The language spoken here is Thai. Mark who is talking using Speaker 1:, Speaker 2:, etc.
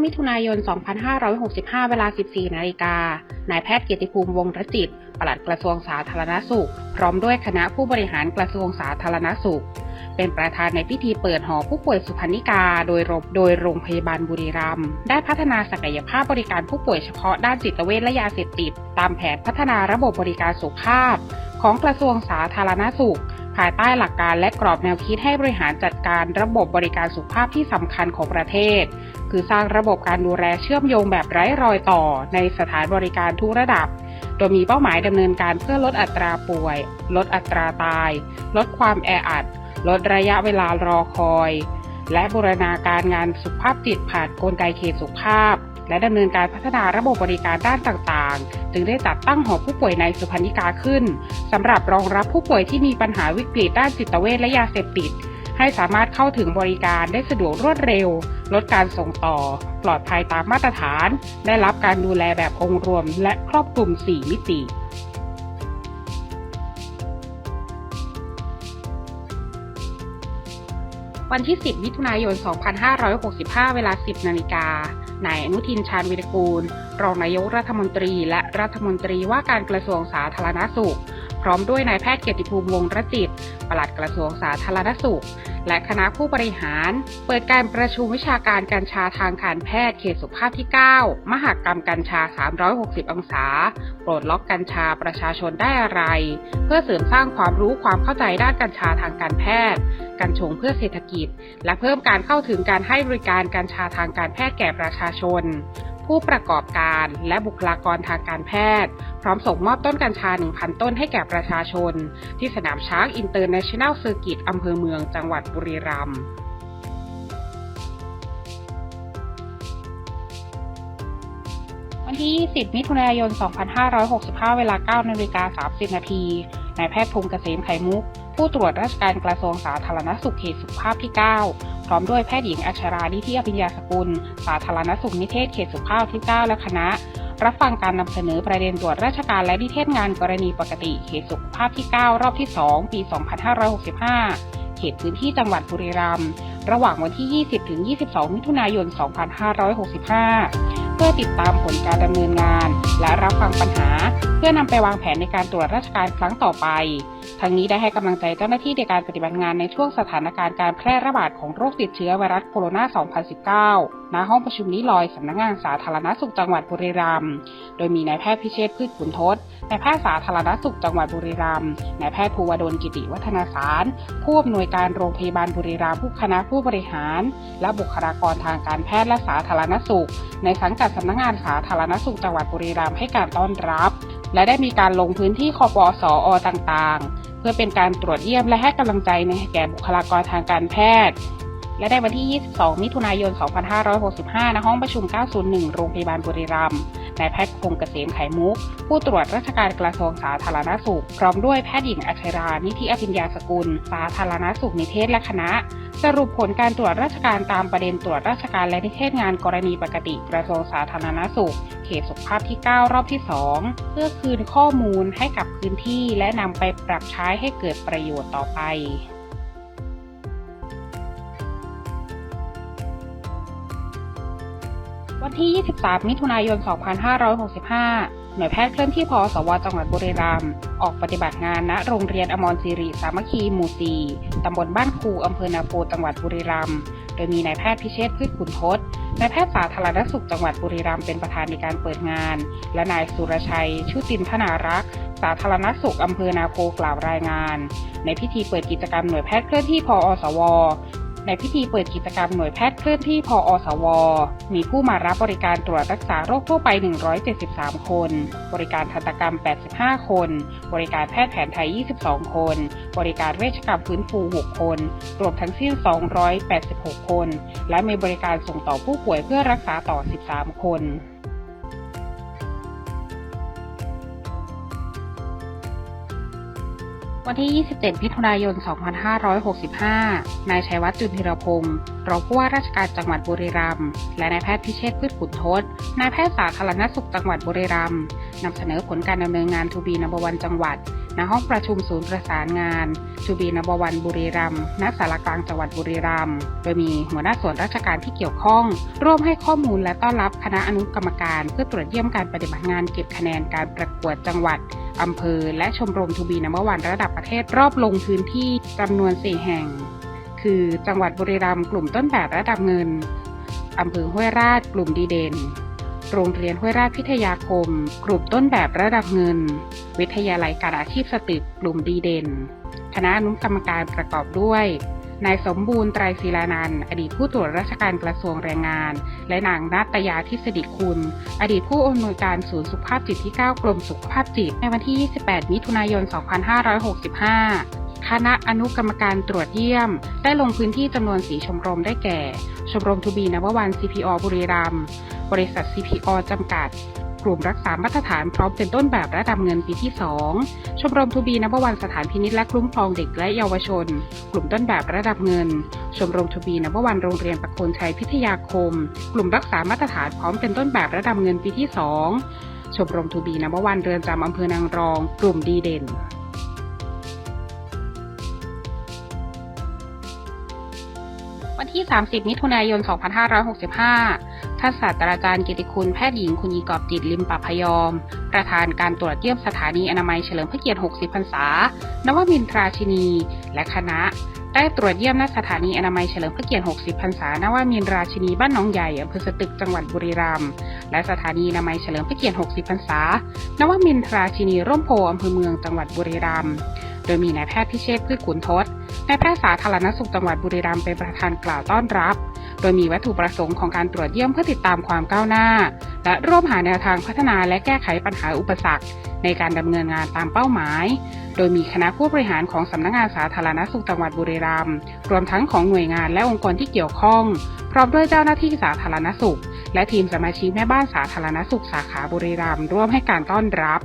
Speaker 1: 9 มิถุนายน 2565 เวลา 14 นาฬิกา นายแพทย์เกียรติภูมิวงศรจิต ปลัดกระทรวงสาธารณสุข พร้อมด้วยคณะผู้บริหารกระทรวงสาธารณสุข เป็นประธานในพิธีเปิดหอผู้ป่วยสุพรรณิกา โดยรงโดยโรงพยาบาลบุรีรัมย์ ได้พัฒนาศักยภาพบริการผู้ป่วยเฉพาะด้านจิตเวชและยาเสพติด ตามแผนพัฒนาระบบบริการสุขภาพ ของกระทรวงสาธารณสุข ภายใต้หลักการและกรอบแนวคิดให้บริหารจัดการระบบบริการสุขภาพที่สำคัญของประเทศ คือสร้างระบบการดูแลเชื่อมโยงแบบไร้รอยต่อในสถานบริการทุกระดับ โดยมีเป้าหมายดำเนินการเพื่อลดอัตราป่วย ลดอัตราตาย ลดความแออัด ลดระยะเวลารอคอย และบูรณาการงานสุขภาพจิตผ่านกลไกเขตสุขภาพ และดำเนินการพัฒนาระบบบริการด้านต่างๆ จึงได้จัดตั้งหอผู้ป่วยในสุพรรณิกาขึ้นสำหรับรองรับผู้ป่วยที่มีปัญหาวิกฤตด้านจิตเวชและยาเสพติด ให้สามารถเข้าถึงบริการได้สะดวกรวดเร็ว ลดการส่งต่อ ปลอดภัยตามมาตรฐาน ได้รับการดูแลแบบองค์รวม และครอบคลุม 4 มิติวันที่ 10 มิถุนายน 2565 เวลา 10 นาฬิกา นายอนุทินชาญวิรกูล รองนายกรัฐมนตรีและรัฐมนตรีว่าการกระทรวงสาธารณสุข พร้อมด้วยนายแพทย์เกียรติภูมิวงศรจิตปลัดกระทรวงสาธารณสุข และคณะผู้บริหาร เปิดการประชุมวิชาการกัญชาทางการแพทย์เขตสุขภาพที่ 9 มหากรรมกัญชา 360 องศา โปรดล็อกกัญชาประชาชนได้อะไร เพื่อเสริมสร้างความรู้ความเข้าใจด้านกัญชาทางการแพทย์ กัญชงเพื่อเศรษฐกิจ และเพิ่มการเข้าถึงการให้บริการกัญชาทางการแพทย์แก่ประชาชน ผู้ประกอบการและบุคลากรทางการแพทย์ พร้อมส่งมอบต้นกัญชา 1,000 ต้นให้แก่ประชาชน ที่สนามช้างอินเตอร์เนชั่นแนลเซอร์กิตอำเภอเมืองจังหวัดบุรีรัมย์วันที่20มิถุนายน 2565 เวลา 9 นาฬิกา 30 นาที นายแพทย์พงษ์เกษมไข่มุก ผู้ตรวจราชการกระทรวงสาธารณสุขเขตสุขภาพที่ 9 พร้อมด้วยแพทย์หญิงอัชรานิธิอภิญญาสกุล สาธารณสุขนิเทศเขตสุขภาพที่ 9 และคณะ รับฟังการนำเสนอประเด็นตรวจราชการและนิเทศงานกรณีปกติเขตสุขภาพที่ 9 รอบที่ 2 ปี 2565 เขตพื้นที่จังหวัดบุรีรัมย์ระหว่างวันที่ 20-22 มิถุนายน 2565 พื่อติดตามผลการดำเนินงาน และรับฟังปัญหา เพื่อนำไปวางแผนในการตรวจราชการครั้งต่อไป ทั้งนี้ได้ให้กำลังใจเจ้าหน้าที่ในการปฏิบัติงานในช่วงสถานการณ์การแพร่ระบาดของโรคติดเชื้อไวรัสโคโรนา 2019 ณ ห้องประชุมนิลอยสำนักงานสาธารณสุขจังหวัดบุรีรัมย์ โดยมีนายแพทย์พิเชษพืชขุนทศ นายแพทย์สาธารณสุขจังหวัดบุรีรัมย์ นายแพทย์ภูวดลกิติวัฒนาสาร ผู้อำนวยการโรงพยาบาลบุรีรัมย์ผู้คณะผู้บริหาร และบุคลากรทางการแพทย์และสาธารณสุข ในสังกัดสำนักงานสาธารณสุขจังหวัดบุรีรัมย์ให้การต้อนรับ และได้มีการลงพื้นที่คอปสอต่างๆ เพื่อเป็นการตรวจเยี่ยมและให้กำลังใจในแก่บุคลากรทางการแพทย์ และในวันที่ 22 มิถุนายน 2565 ณ ห้องประชุม 901 โรงพยาบาลบุรีรัมย์นายแพทย์พงษ์เกษมไข่มุก ผู้ตรวจราชการกระทรวงสาธารณสุข พร้อมด้วยแพทย์หญิงอัชรา นิธิอภิญญาสกุล สาธารณสุขนิเทศและคณะ สรุปผลการตรวจราชการตามประเด็นตรวจราชการและนิเทศงานกรณีปกติกระทรวงสาธารณสุข เขตสุขภาพที่ 9 รอบที่ 2 เพื่อคืนข้อมูลให้กับพื้นที่และนำไปปรับใช้ให้เกิดประโยชน์ต่อไป ที่ 23 มิถุนายน 2565 หน่วยแพทย์เคลื่อนที่พอสวจังหวัดบุรีรัมย์ออกปฏิบัติงานณโรงเรียนอมรศิริสามัคคีหมู่ 4 ตำบลบ้านครูอำเภอนาโพจังหวัดบุรีรัมย์ โดยมีนายแพทย์พิเชษพืชขุนทศนายแพทย์สาธารณสุขจังหวัดบุรีรัมย์เป็นประธานในการเปิดงาน และนายสุรชัยชุตินธนารักษ์สาธารณสุขอำเภอนาโพกล่าวรายงาน ในพิธีเปิดกิจกรรมหน่วยแพทย์เคลื่อนที่พออสว ในพิธีเปิดกิจกรรมหน่วยแพทย์เคลื่อนที่พออสว มีผู้มารับบริการตรวจรักษาโรคทั่วไป 173 คน บริการทันตกรรม 85 คน บริการแพทย์แผนไทย 22 คน บริการเวชกรรมฟื้นฟู 6 คน รวมทั้งสิ้น 286 คน และมีบริการส่งต่อผู้ป่วยเพื่อรักษาต่อ 13 คน วันที่ 27 มิถุนายน 2565 นายชัยวัฒน์จุนพิรพงศ์รองผู้ว่าราชการจังหวัดบุรีรัมย์ และนายแพทย์พิเชษพืชขุนทศ นายแพทย์สาธารณสุขจังหวัดบุรีรัมย์นำเสนอผลการดำเนินงานทูบีนับวันจังหวัด ณ ห้องประชุมศูนย์ประสานงานชูบีนบวันบุรีรัมย์ ณ สารกลางจังหวัดบุรีรัมย์ โดยมีหัวหน้าส่วนราชการที่เกี่ยวข้อง ร่วมให้ข้อมูลและต้อนรับคณะอนุกรรมการ เพื่อตรวจเยี่ยมการปฏิบัติงานเก็บคะแนนการประกวดจังหวัด อำเภอ และชมรมทูบีนบวันระดับประเทศรอบลงพื้นที่จำนวน 4 แห่ง คือจังหวัดบุรีรัมย์กลุ่มต้นแบบระดับเงินอำเภอห้วยราชกลุ่มดีเด่น โรงเรียนห้วยราชพิทยาคม กลุ่มต้นแบบระดับเงิน วิทยาลัยการอาชีพสตึกกลุ่มดีเด่น คณะอนุกรรมการประกอบด้วย นายสมบูรณ์ไตรศิลานันอดีตผู้ตรวจราชการกระทรวงแรงงาน และนางนาตยาทิสดิคุณ อดีตผู้อำนวยการศูนย์สุขภาพจิตที่ 9 กรมสุขภาพจิต ในวันที่ 28 มิถุนายน 2565 คณะอนุกรรมการตรวจเยี่ยม ได้ลงพื้นที่จำนวนสีชมรมได้แก่ ชมรมทูบีนววัน CPO บุรีรัมย์บริษัท CPO จำกัด กลุ่มรักษามาตรฐานพร้อมเป็นต้นแบบระดับเงินปีที่ 2 ชมรมทูบีนับวันสถานพินิษและคุ้มครองเด็กและเยาวชน กลุ่มต้นแบบระดับเงิน ชมรมทูบีนับวันโรงเรียนประโคนชัยพิทยาคม กลุ่มรักษามาตรฐานพร้อมเป็นต้นแบบระดับเงินปีที่ 2 ชมรมทูบีนับวันเรือนจำอำเภอนางรอง กลุ่มดีเด่น 30 มิถุนายน 2565 ท่านศาสตราจารย์กิติคุณแพทย์หญิงคุณยีกอบจิตลิมปะพยอม ประธานการตรวจเยี่ยมสถานีอนามัยเฉลิมพระเกียรติ 60 พรรษา นวมินทราชินี และคณะ ได้ตรวจเยี่ยมณสถานีอนามัยเฉลิมพระเกียรติ 60 พรรษา นวมินทราชินีบ้านหนองใหญ่อำเภอสตึกจังหวัดบุรีรัมย์ และสถานีอนามัยเฉลิมพระเกียรติ 60 พรรษา นวมินทราชินีร่มโพอำเภอเมืองจังหวัดบุรีรัมย์ โดยมีนายแพทย์พิเชษพืชขุนทศนายแพทย์สาธารณสุขจังหวัดบุรีรัมย์เป็นประธานกล่าวต้อนรับ โดยมีวัตถุประสงค์ของการตรวจเยี่ยมเพื่อติดตามความก้าวหน้า และร่วมหาแนวทางพัฒนาและแก้ไขปัญหาอุปสรรค ในการดำเนินงานตามเป้าหมาย โดยมีคณะผู้บริหารของสำนักงานสาธารณสุขจังหวัดบุรีรัมย์รวมทั้งของหน่วยงานและองค์กรที่เกี่ยวข้อง พร้อมด้วยเจ้าหน้าที่สาธารณสุข และทีมสมาชิกแม่บ้านสาธารณสุขสาขาบุรีรัมย์ร่วมให้การต้อนรับ